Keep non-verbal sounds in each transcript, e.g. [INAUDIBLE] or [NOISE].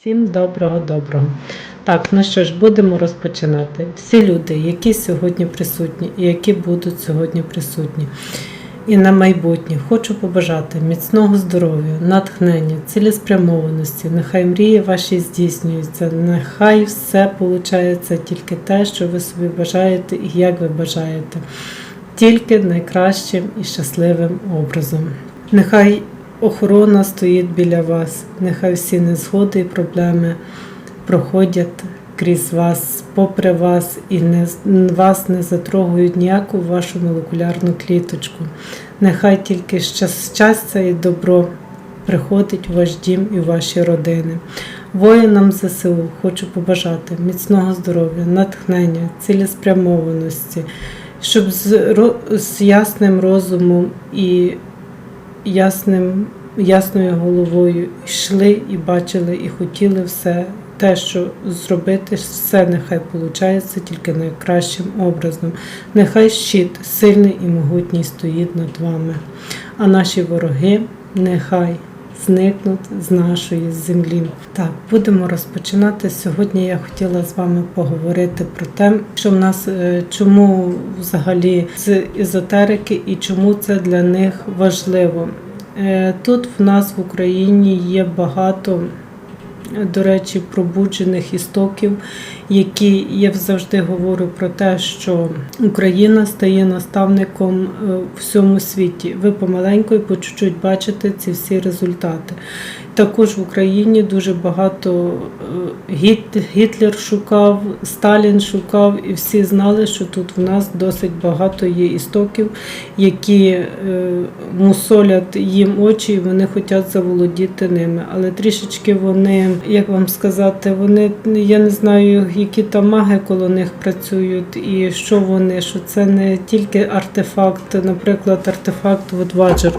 Всім доброго-доброго. Так, ну що ж, будемо розпочинати. Всі люди, які сьогодні присутні і які будуть сьогодні присутні. І на майбутнє хочу побажати міцного здоров'я, натхнення, цілеспрямованості. Нехай мрії ваші здійснюються, нехай все виходить тільки те, що ви собі бажаєте і як ви бажаєте, тільки найкращим і щасливим образом. Нехай охорона стоїть біля вас, нехай всі незгоди і проблеми проходять крізь вас, попри вас, і не, вас не затрогують ніяку вашу молекулярну кліточку. Нехай тільки щастя і добро приходить в ваш дім і в ваші родини. Воїнам ЗСУ хочу побажати міцного здоров'я, натхнення, цілеспрямованості, щоб з, з ясним розумом і ясним, ясною головою йшли і бачили, і хотіли все те, що зробити, все нехай виходить тільки найкращим образом. Нехай щит сильний і могутній стоїть над вами, а наші вороги нехай зникнуть з нашої землі. Так, будемо розпочинати. Сьогодні я хотіла з вами поговорити про те, що в нас е, чому взагалі з езотерики і чому це для них важливо. Е, Тут в нас в Україні є багато. До речі, пробуджених істоків, які я завжди говорю про те, що Україна стає наставником е, всьому світі. Ви помаленьку і по чуть-чуть бачите ці всі результати. Також в Україні дуже багато е, Гіт- Гітлер шукав, Сталін шукав, і всі знали, що тут в нас досить багато є істоків, які е, мусолять їм очі, і вони хочуть заволодіти ними. Але трішечки вони, як вам сказати, вони я не знаю, які там маги коло них працюють, і що вони, що це не тільки артефакт, наприклад, артефакт от Ваджер,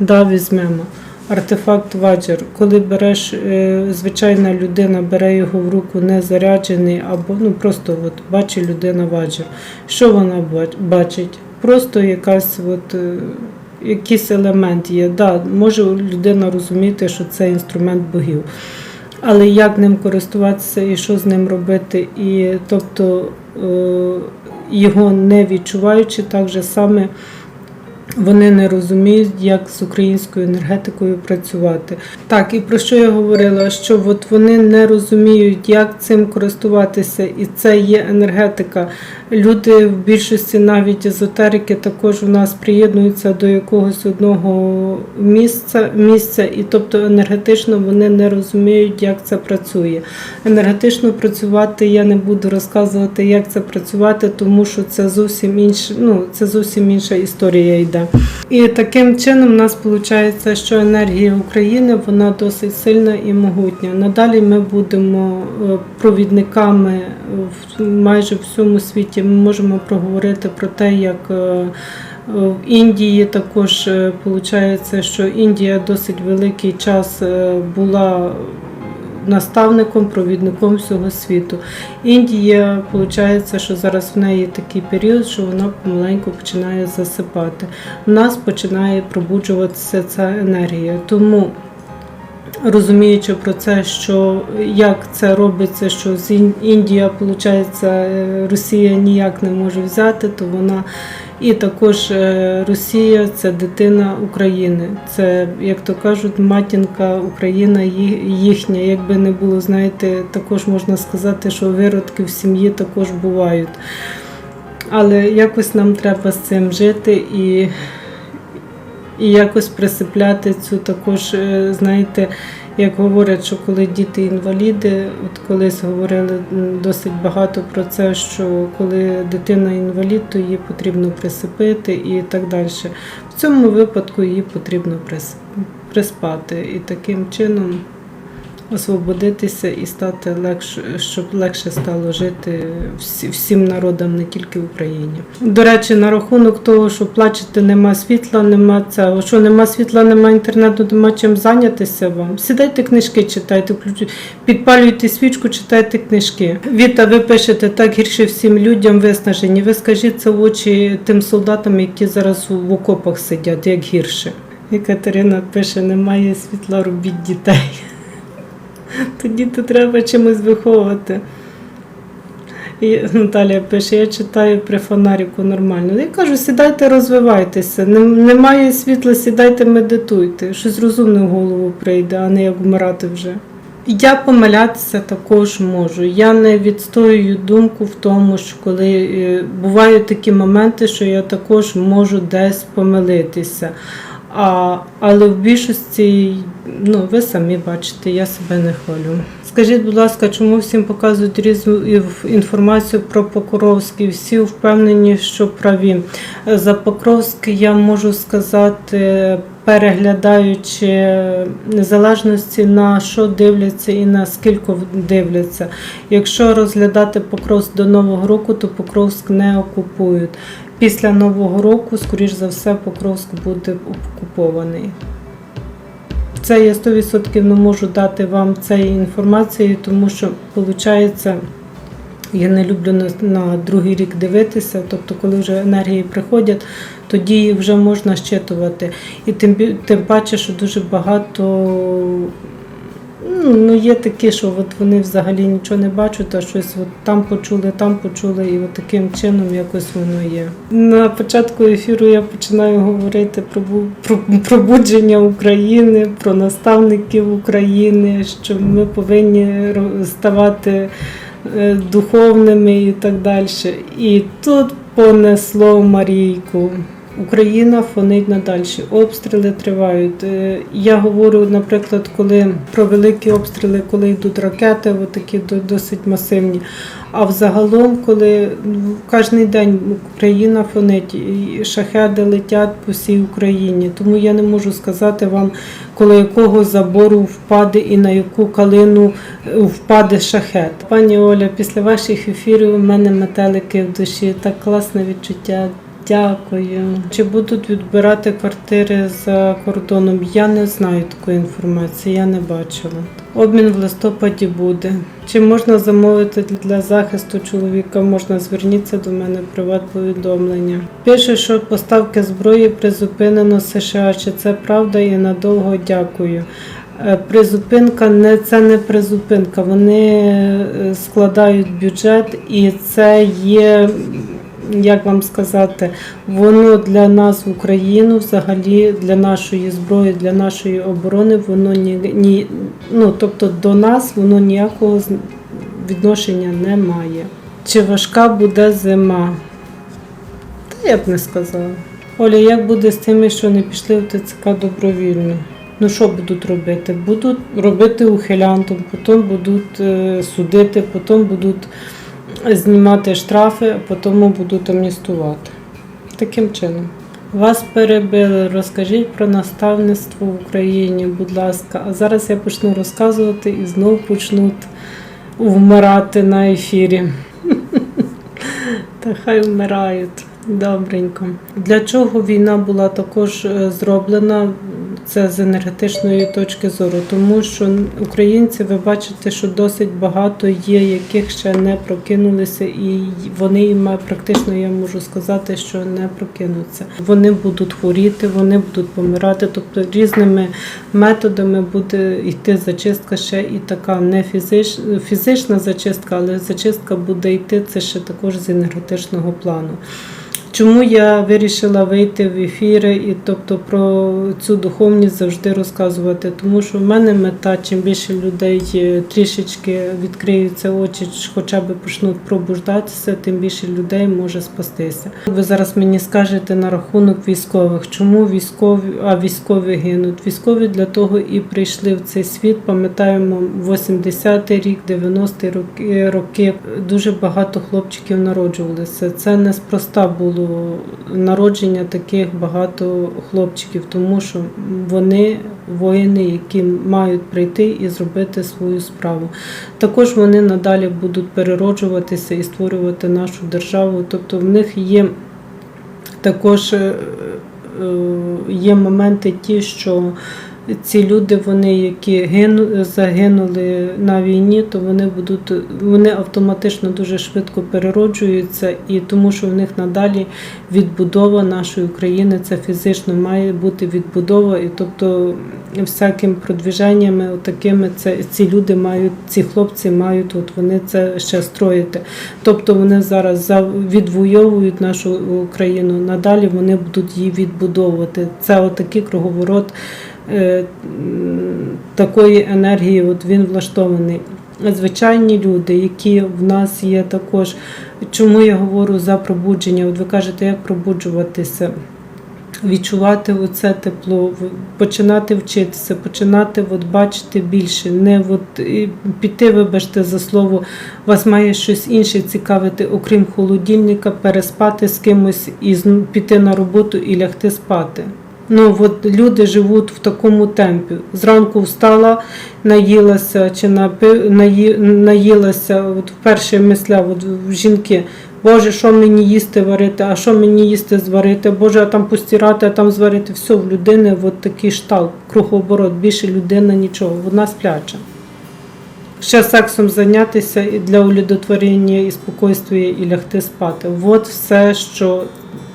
да, візьмемо. Артефакт Ваджер, коли береш, е, звичайна людина бере його в руку не заряджений, або ну просто от бачить людина Ваджер. Що вона бачить? Просто якась от, е, якийсь елемент є. Да, може людина розуміти, що це інструмент богів. Але як ним користуватися і що з ним робити, і тобто е, його не відчуваючи, так же саме вони не розуміють, як з українською енергетикою працювати. Так, і про що я говорила? Що от вони не розуміють, як цим користуватися, і це є енергетика. Люди в більшості навіть езотерики також у нас приєднуються до якогось одного місця, місця, і тобто енергетично вони не розуміють, як це працює. Енергетично працювати я не буду розказувати, як це працювати, тому що це зовсім інше, ну це зовсім інша історія йде. І таким чином в нас виходить, що енергія України вона досить сильна і могутня. Надалі ми будемо е, провідниками в майже всьому світі. Ми можемо проговорити про те, як е, в Індії також виходить, що Індія досить великий час е, була наставником, провідником всього світу. Індія, виходить, що зараз в неї такий період, що вона помаленьку починає засипати. В нас починає пробуджуватися ця енергія. Тому розуміючи про це, що як це робиться, що з Індія, виходить, Росія ніяк не може взяти, то вона і також е, Росія це дитина України. Це, як то кажуть, матінка Україна їхня. Якби не було, знаєте, також можна сказати, що виродки в сім'ї також бувають. Але якось нам треба з цим жити і, і якось присипляти цю також, е, знаєте, як говорять, що коли діти інваліди, от колись говорили досить багато про це, що коли дитина інвалід, то її потрібно присипити і так далі. В цьому випадку її потрібно прис- приспати і таким чином освободитися і стати легше, щоб легше стало жити всім народам, не тільки в Україні. До речі, на рахунок того, що плачете, нема світла, нема цього, що нема світла, нема інтернету, нема чим зайнятися вам. Сідайте книжки, читайте, підпалюйте свічку, читайте книжки. Віта, ви пишете так гірше всім людям виснажені. Ви скажіть це в очі тим солдатам, які зараз в окопах сидять, як гірше. І Катерина пише: немає світла, робіть дітей. Тоді то треба чимось виховувати. І Наталія пише, я читаю при фонаріку нормально. Я кажу, сідайте, розвивайтеся. Немає світла, сідайте, медитуйте. Щось розумне в голову прийде, а не як вмирати вже. Я помилятися також можу. Я не відстоюю думку в тому, що коли е, бувають такі моменти, що я також можу десь помилитися. А, але в більшості, ну ви самі бачите, я себе не хвалю. Скажіть, будь ласка, чому всім показують різну інформацію про Покровський? Всі впевнені, що праві. За Покровський я можу сказати, переглядаючи незалежності на що дивляться і на скільки дивляться. Якщо розглядати Покровськ до Нового року, то Покровськ не окупують. Після Нового року, скоріш за все, Покровськ буде окупований. Це я 100% не можу дати вам цієї інформації, тому що виходить, я не люблю на, на другий рік дивитися. Тобто, коли вже енергії приходять, тоді їх вже можна щитувати. І тим, тим паче, що дуже багато ну, ну, є такі, що от вони взагалі нічого не бачать, а щось от там почули, там почули, і от таким чином якось воно є. На початку ефіру я починаю говорити про, про пробудження України, про наставників України, що ми повинні ставати е, духовними і так далі. І тут понесло Марійку. Україна фонить надалі. Обстріли тривають. Е, Я говорю, наприклад, коли про великі обстріли, коли йдуть ракети, такі досить масивні. А взагалом, коли ну, кожен день Україна фонить, і шахеди летять по всій Україні. Тому я не можу сказати вам, коло якого забору впаде і на яку калину е, впаде шахет. Пані Оля, після ваших ефірів у мене метелики в душі. Так класне відчуття. Дякую. Чи будуть відбирати квартири за кордоном? Я не знаю такої інформації, я не бачила. Обмін в листопаді буде. Чи можна замовити для захисту чоловіка? Можна зверніться до мене приват повідомлення. Пише, що поставки зброї призупинено США. Чи це правда і надовго дякую. Е, Призупинка не це не призупинка. Вони е, складають бюджет, і це є як вам сказати, воно для нас Україну, взагалі для нашої зброї, для нашої оборони, воно ні, ні ну тобто до нас воно ніякого відношення не має. Чи важка буде зима? Та я б не сказала. Оля, як буде з тими, що не пішли в ТЦК добровільно? Ну що будуть робити? Будуть робити ухилянтом, потім будуть е, судити, потім будуть знімати штрафи, а потім будуть амністувати. Таким чином. Вас перебили. Розкажіть про наставництво в Україні, будь ласка. А зараз я почну розказувати і знову почнуть вмирати на ефірі. [LAUGHS] Та хай вмирають. Добренько. Для чого війна була також е, зроблена? Це з енергетичної точки зору, тому що українці, ви бачите, що досить багато є, яких ще не прокинулися, і вони практично я можу сказати, що не прокинуться. Вони будуть хворіти, вони будуть помирати. Тобто різними методами буде йти зачистка ще і така не фізич, фізична зачистка, але зачистка буде йти це ще також з енергетичного плану. Чому я вирішила вийти в ефіри і тобто про цю духовність завжди розказувати? Тому що в мене мета, чим більше людей е, трішечки відкриються очі, хоча б почнуть пробуждатися, тим більше людей може спастися. Ви зараз мені скажете на рахунок військових, чому військові, а військові гинуть? Військові для того і прийшли в цей світ. Пам'ятаємо 80-й рік, 90-ті роки, роки. Дуже багато хлопчиків народжувалися. Це неспроста було народження таких багато хлопчиків, тому що вони воїни, які мають прийти і зробити свою справу. Також вони надалі будуть перероджуватися і створювати нашу державу. Тобто в них є також е, е, є моменти ті, що ці люди, вони, які гину, загинули на війні, то вони будуть вони автоматично дуже швидко перероджуються, і тому що в них надалі відбудова нашої України це фізично має бути відбудова, і тобто всяким продвіженнями, такими це ці люди мають, ці хлопці мають от вони це ще строїти. Тобто вони зараз за відвоюють нашу Україну. Надалі вони будуть її відбудовувати. Це отакий круговорот такої енергії. От він влаштований. Звичайні люди, які в нас є також. Чому я говорю за пробудження? От ви кажете, як пробуджуватися? Відчувати оце тепло, починати вчитися, починати от бачити більше, не от піти, вибачте за слово, вас має щось інше цікавити, окрім холодильника, переспати з кимось і піти на роботу і лягти спати. Ну от люди живуть в такому темпі. Зранку встала, наїлася чи напи, наї, наїлася. От перші мисля, от жінки. Боже, що мені їсти варити, а що мені їсти зварити? Боже, а там постирати, а там зварити. Все в людини от такий штал, кругооборот, більше людина нічого, вона спляча. Ще сексом зайнятися для удовлетворення і спокійствия і лягти спати. От все, що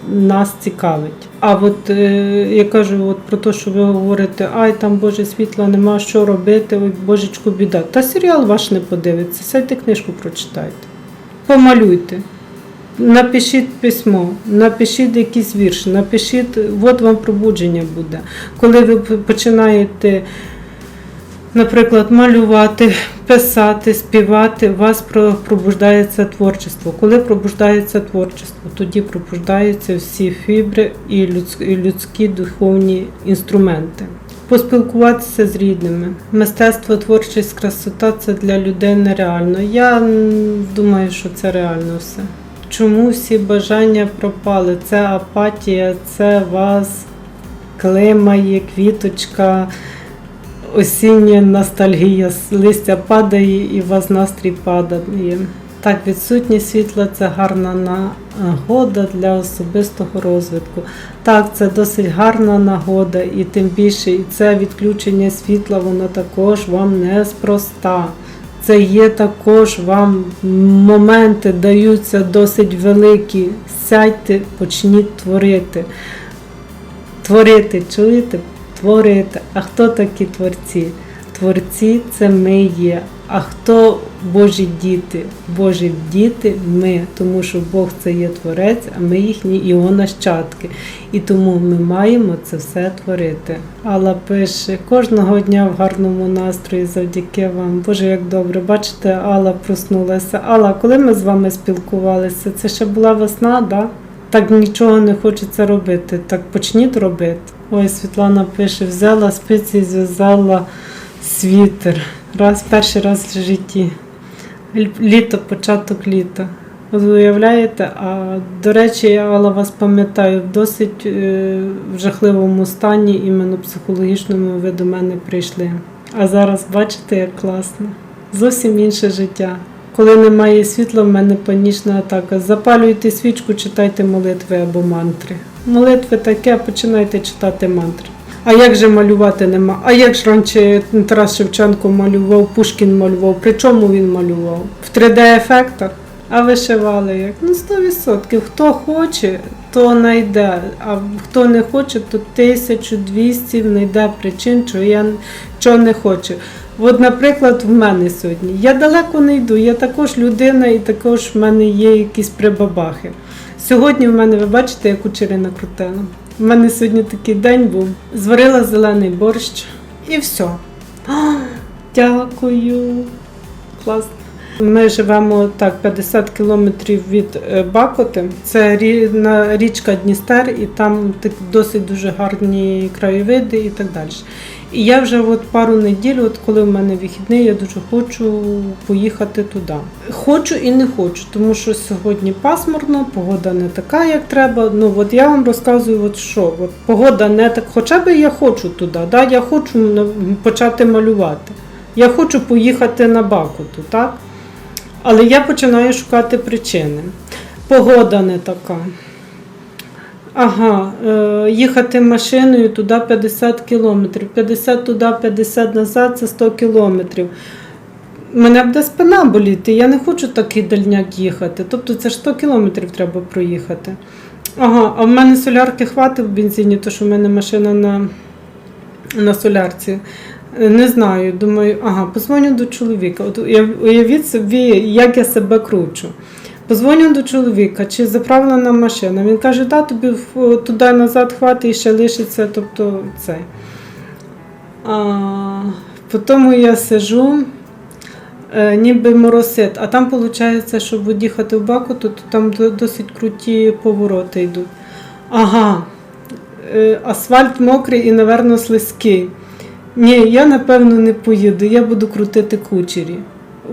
нас цікавить. А от е, я кажу, от про те, що ви говорите, ай там Боже світла нема що робити, ой, божечку біда. Та серіал ваш не подивиться, сядьте книжку прочитайте. Помалюйте. Напишіть письмо, напишіть якийсь вірш, напишіть, от вам пробудження буде. Коли ви починаєте, наприклад, малювати, писати, співати, у вас про- пробуждається творчество. Коли пробуждається творчество, тоді пробуждаються всі фібри і людські, духовні інструменти. Поспілкуватися з рідними. Мистецтво, творчість, красота це для людей нереально. Я думаю, що це реально все. Чому всі бажання пропали? Це апатія, це вас климає, квіточка, осіння ностальгія, листя падає і у вас настрій падає. Так, відсутність світла це гарна нагода для особистого розвитку. Так, це досить гарна нагода, і тим більше, і це відключення світла, воно також вам неспроста. Це є також вам моменти даються досить великі. Сядьте, почніть творити. Творити, чуєте? Творити. А хто такі творці? Творці це ми є. А хто Божі діти? Божі діти ми, тому що Бог це є творець, а ми їхні його нащадки. І тому ми маємо це все творити. Алла пише кожного дня в гарному настрої завдяки вам. Боже, як добре. Бачите, Алла проснулася. Алла, коли ми з вами спілкувалися, це ще була весна, да? Так нічого не хочеться робити. Так почніть робити. Ой, Світлана пише: взяла спиці, зв'язала світер. Раз, перший раз в житті. Літо, початок літа. Ви уявляєте, а до речі, я Алла, вас пам'ятаю, в досить е, в жахливому стані, іменно психологічному ви до мене прийшли. А зараз бачите, як класно. Зовсім інше життя. Коли немає світла, в мене панічна атака. Запалюйте свічку, читайте молитви або мантри. Молитви таке, починайте читати мантри. А як же малювати нема? А як ж раніше Тарас Шевченко малював, Пушкін малював? При чому він малював? В 3D-ефектах? А вишивали як? Ну, 100%. Хто хоче, то знайде. А хто не хоче, то 1200 знайде причин, чого я чого не хочу. От, наприклад, в мене сьогодні. Я далеко не йду, я також людина і також в мене є якісь прибабахи. Сьогодні в мене, ви бачите, я кучери накрутила. У мене сьогодні такий день був. Зварила зелений борщ і все. А, Дякую. Класно. Ми живемо так 50 кілометрів від е, Бакоти. Це рі- річка Дністер, і там досить дуже гарні краєвиди і так далі. І я вже от пару неділь, от коли в мене вихідний, я дуже хочу поїхати туди. Хочу і не хочу, тому що сьогодні пасмурно, погода не така, як треба. Ну от я вам розказую, от що от погода не так. Хоча б я хочу туди, да? я хочу почати малювати. Я хочу поїхати на Бакуту, так? Але я починаю шукати причини. Погода не така. Ага, е, їхати машиною туди 50 кілометрів. 50 туди, 50 назад це 100 кілометрів. Мене буде спина боліти, я не хочу такий дальняк їхати. Тобто це ж 100 кілометрів треба проїхати. Ага, а в мене солярки хватить в бензині, то що в мене машина на, на солярці. Е, Не знаю, думаю, ага, позвоню до чоловіка. От уявіть собі, як я себе кручу. Позвоню до чоловіка, чи заправлена машина. Він каже, да, тобі туди назад хватить і ще лишиться, тобто це. А, потім я сижу, е, ніби моросит, а там виходить, щоб їхати в Бакуту, то там досить круті повороти йдуть. Ага, е, асфальт мокрий і, напевно, слизький. Ні, я напевно не поїду, я буду крутити кучері.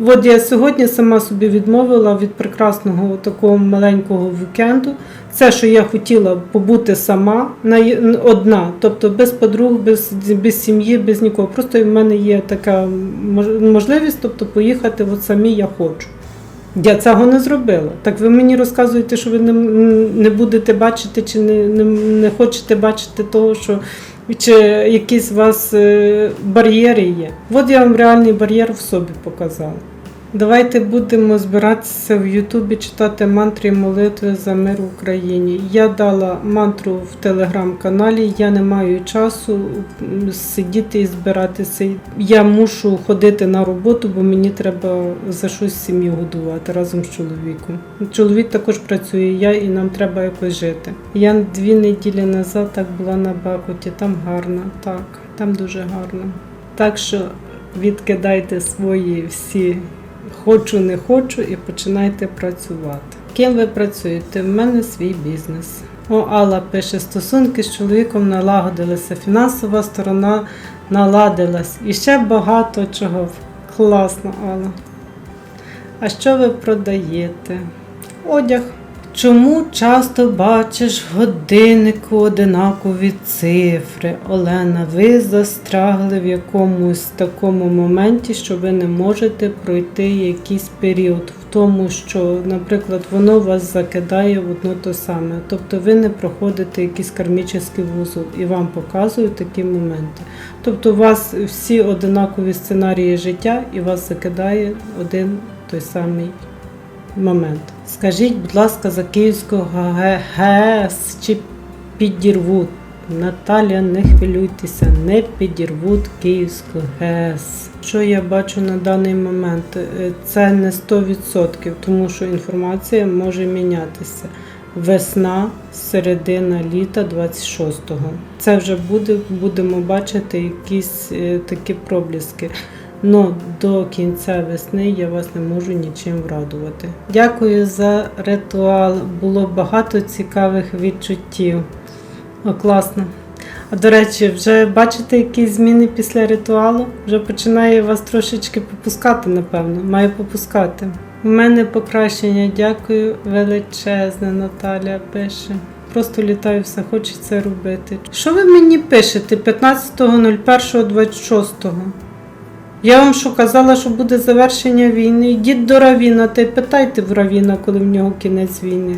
От я сьогодні сама собі відмовила від прекрасного такого маленького вікенду. Це, що я хотіла побути сама, на- одна, тобто без подруг, без, без сім'ї, без нікого. Просто в мене є така можливість, тобто поїхати от самі я хочу. Я цього не зробила. Так ви мені розказуєте, що ви не, не будете бачити чи не, не, не хочете бачити того, що чи якісь у вас е, бар'єри є. От я вам реальний бар'єр в собі показала. Давайте будемо збиратися в Ютубі читати мантри і молитви за мир в Україні. Я дала мантру в телеграм-каналі. Я не маю часу сидіти і збиратися. Я мушу ходити на роботу, бо мені треба за щось сім'ю годувати разом з чоловіком. Чоловік також працює, я і нам треба якось жити. Я дві неділі назад так була на Бакуті. Там гарно, так, там дуже гарно. Так що відкидайте свої всі хочу, не хочу і починайте працювати. Ким ви працюєте? В мене свій бізнес. О, Алла пише, стосунки з чоловіком налагодилися, фінансова сторона наладилась. І ще багато чого. Класно, Алла. А що ви продаєте? Одяг. Чому часто бачиш в годиннику одинакові цифри? Олена, ви застрягли в якомусь такому моменті, що ви не можете пройти якийсь період в тому, що, наприклад, воно вас закидає в одно то саме. Тобто ви не проходите якийсь кармічний вузол і вам показують такі моменти. Тобто у вас всі одинакові сценарії життя і вас закидає один той самий момент. Скажіть, будь ласка, за Київського Г- ГЕС чи підірвуть? Наталя, не хвилюйтеся, не підірвуть Київську ГЕС. Що я бачу на даний момент? Е, Це не 100%, тому що інформація може мінятися. Весна, середина літа 26-го. Це вже буде, будемо бачити якісь е, такі пробліски. Но до кінця весни я вас не можу нічим врадувати. Дякую за ритуал. Було багато цікавих відчуттів. О, класно. А до речі, вже бачите якісь зміни після ритуалу? Вже починає вас трошечки попускати, напевно. Має попускати. У мене покращення, дякую величезне, Наталя пише. Просто літаю, все хочеться робити. Що ви мені пишете 15.01.26? Я вам що казала, що буде завершення війни. Йдіть до Равіна та й питайте в Равіна, коли в нього кінець війни.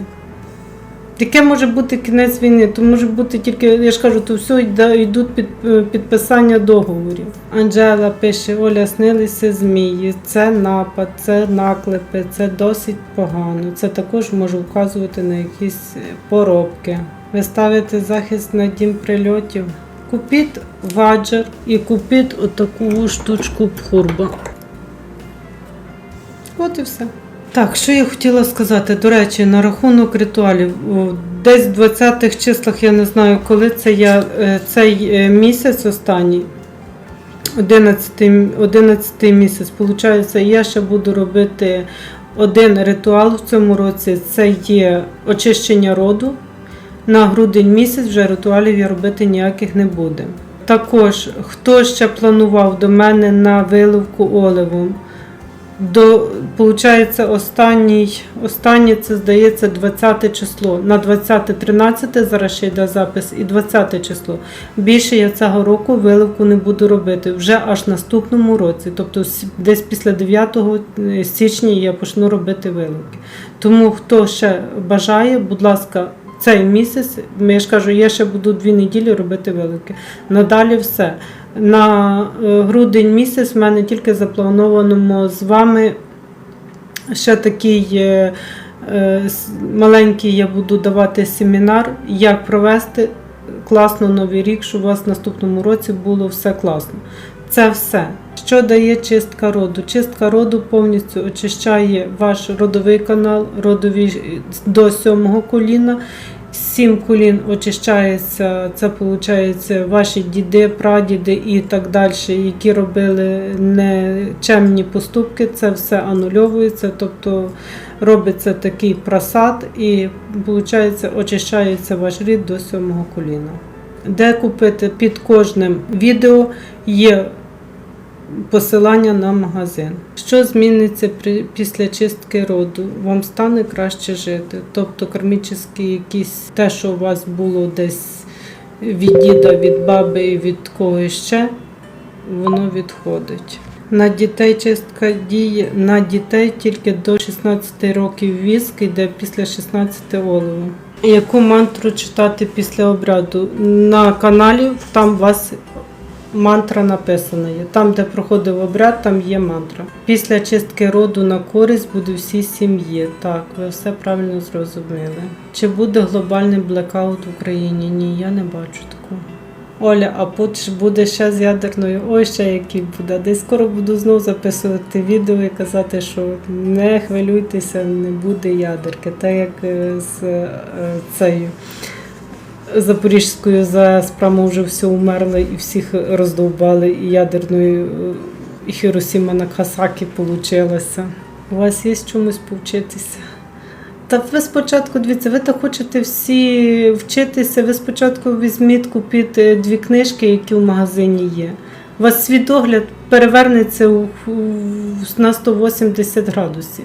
Яке може бути кінець війни? То може бути тільки, я ж кажу, то все йдуть під, е, підписання договорів. Анджела пише: Оля, снилися змії, це напад, це наклепи, це досить погано. Це також може вказувати на якісь е, поробки. Ви ставите захист на дім прильотів. Купіть ваджер і купіть отаку штучку пхурба. От і все. Так, що я хотіла сказати, до речі, на рахунок ритуалів. Десь в 20-х числах, я не знаю, коли це я е, цей е, місяць останній, 11, 11 місяць, виходить, я ще буду робити один ритуал в цьому році. Це є очищення роду. На грудень місяць вже ритуалів я робити ніяких не буде. Також, хто ще планував до мене на виливку оливом, до, получається, останній, останнє це здається 20 число. На 20-13 зараз ще йде запис і 20 число. Більше я цього року виливку не буду робити вже аж наступному році. Тобто десь після 9 січня я почну робити виливки. Тому хто ще бажає, будь ласка, цей місяць, я ж кажу, я ще буду дві неділі робити велике. Надалі все. На е, грудень місяць в мене тільки заплановано з вами ще такий е, е, маленький я буду давати семінар, як провести класно новий рік, щоб у вас в наступному році було все класно. Це все. Що дає чистка роду? Чистка роду повністю очищає ваш родовий канал, родові до сьомого коліна. Сім колін очищається, це виходить ваші діди, прадіди і так далі, які робили нечемні поступки, це все анульовується, тобто робиться такий просад і виходить, очищається ваш рід до сьомого коліна. Де купити під кожним відео є посилання на магазин. Що зміниться після чистки роду? Вам стане краще жити. Тобто кармічні якісь те, що у вас було десь від діда, від баби і від когось ще, воно відходить. На дітей чистка діє на дітей тільки до 16 років віск йде після 16 олову. Яку мантру читати після обряду? На каналі там вас мантра написана є. Там, де проходив обряд, там є мантра. Після чистки роду на користь буде всій сім'ї. Так, ви все правильно зрозуміли. Чи буде глобальний блекаут в Україні? Ні, я не бачу такого. Оля, а пут буде ще з ядерною. Ой, ще який буде. Десь скоро буду знову записувати відео і казати, що не хвилюйтеся, не буде ядерки. Так як е, з е, цією Запорізькою ЗАЕС прямо вже все умерли і всіх роздовбали, і ядерною е, і Хіросіма Накасакі получилося. У вас є чомусь повчитися? Та ви спочатку, дивіться, ви так хочете всі вчитися, ви спочатку візьміть, купіть е, дві книжки, які в магазині є. У вас світогляд перевернеться на 180 градусів.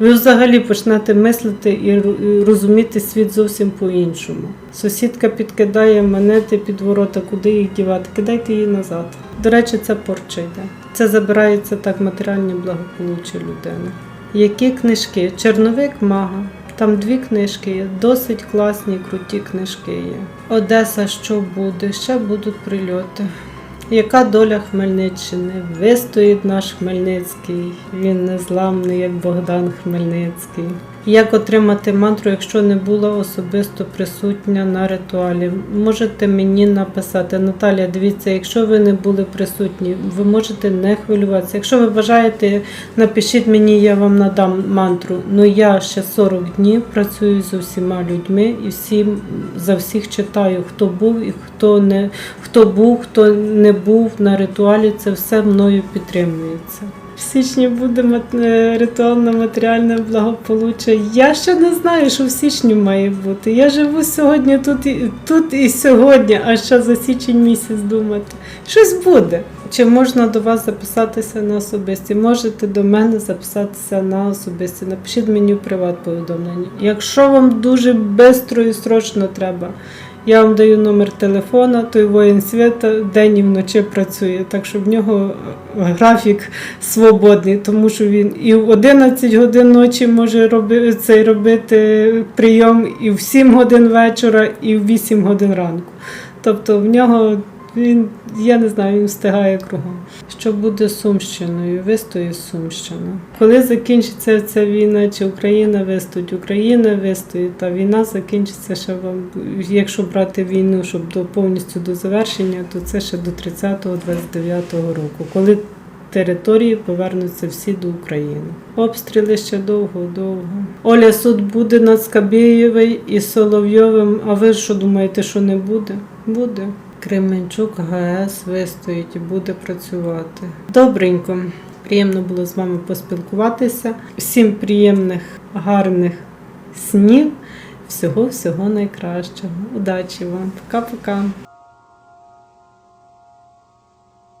Ви взагалі почнете мислити і розуміти світ зовсім по-іншому. Сусідка підкидає монети під ворота, куди їх дівати? Кидайте її назад. До речі, це порча йде. Це забирається так матеріальне благополуччя людини. Які книжки? Черновик мага. Там дві книжки є, досить класні, круті книжки є. Одеса, що буде? Ще будуть прильоти. Яка доля Хмельниччини? Вистоїть наш Хмельницький, він незламний, як Богдан Хмельницький. Як отримати мантру, якщо не була особисто присутня на ритуалі? Можете мені написати, Наталія, дивіться, якщо ви не були присутні, ви можете не хвилюватися. Якщо ви бажаєте, напишіть мені, я вам надам мантру. Ну я ще 40 днів працюю з усіма людьми і всім за всіх читаю, хто був і хто не хто був, хто не був на ритуалі. Це все мною підтримується. В січні буде е, матеріальне благополуччя. Я ще не знаю, що в січні має бути. Я живу сьогодні тут і тут і сьогодні, а ще за січень місяць думати. Щось буде. Чи можна до вас записатися на особисті? Можете до мене записатися на особисті. Напишіть мені приват повідомлення. Якщо вам дуже швидко і срочно треба, я вам даю номер телефона, той воїн свята день і вночі працює, так що в нього е, графік свободний, тому що він і в 11 годин ночі може роби, цей робити прийом, і в 7 годин вечора, і в 8 годин ранку. Тобто в нього він, я не знаю, він встигає кругом. Що буде з Сумщиною? Вистоїть Сумщина. Коли закінчиться ця війна, чи Україна вистоїть? Україна вистоїть, та війна закінчиться ще вам. Якщо брати війну, щоб до повністю до завершення, то це ще до 30-29 року, коли території повернуться всі до України. Обстріли ще довго-довго. Оля суд буде над Скабєєвою і Соловйовим. А ви що думаєте, що не буде? Буде. Кременчук ГАЕС вистоїть і буде працювати. Добренько. Приємно було з вами поспілкуватися. Всім приємних, гарних снів. Всього-всього найкращого. Удачі вам. Пока-пока.